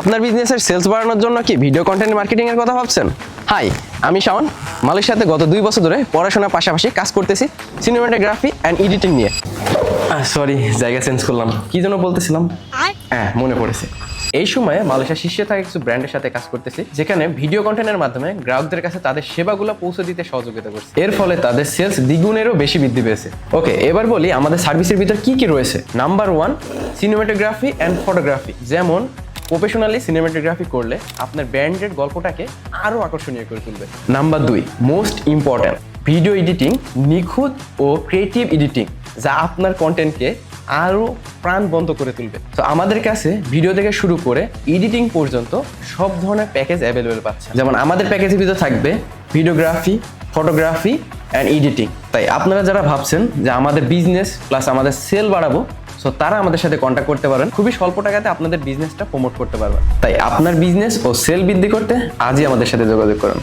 আপনার বিজনেসের সেলস বাড়ানোর জন্য কি ভিডিও কন্টেন্ট মার্কেটিং এর কথা ভাবছেন? হাই আমি শাওন, মালয়েশিয়াতে গত দুই বছর ধরে পড়াশোনার পাশাপাশি কাজ করতেছি সিনেমাটোগ্রাফি অ্যান্ড এডিটিং নিয়ে। সরি জায়গা চেঞ্জ করলাম। কি জন্য বলতেছিলাম? হ্যাঁ মনে পড়েছে। এই সময়ে মালয়েশিয়া শীর্ষে থাকা কিছু ব্র্যান্ডের সাথে কাজ করতেছি, যেখানে ভিডিও কন্টেন্টের মাধ্যমে গ্রাহকদের কাছে তাদের সেবাগুলো পৌঁছে দিতে সহযোগিতা করছে। এর ফলে তাদের সেলস দ্বিগুণেরও বেশি বৃদ্ধি পেয়েছে। ওকে, এবার বলি আমাদের সার্ভিসের ভিতর কি কি রয়েছে? Number one cinematography and photography যেমন প্রফেশনালি সিনেমাটোগ্রাফি করলে আপনার ব্র্যান্ডের গল্পটাকে আরও আকর্ষণীয় করে তুলবে। নাম্বার দুই মোস্ট ইম্পর্ট্যান্ট ভিডিও এডিটিং নিখুঁত ও ক্রিয়েটিভ এডিটিং যা আপনার কন্টেন্টকে আরও প্রাণবন্ত করে তুলবে। তো আমাদের কাছে ভিডিও থেকে শুরু করে এডিটিং পর্যন্ত সব ধরনের প্যাকেজ অ্যাভেলেবেল পাচ্ছে। যেমন আমাদের প্যাকেজের ভিতরে থাকবে ভিডিওগ্রাফি ফটোগ্রাফি অ্যান্ড এডিটিং তাই আপনারা যারা ভাবছেন যে আমাদের বিজনেস প্লাস আমাদের সেল বাড়াবো সো তারা আমাদের সাথে কন্ট্যাক্ট করতে পারেন। খুবই স্বল্প টাকাতে আপনাদের বিজনেসটা প্রমোট করতে পারবেন। তাই আপনার বিজনেস ও সেল বৃদ্ধি করতে আজই আমাদের সাথে যোগাযোগ করুন।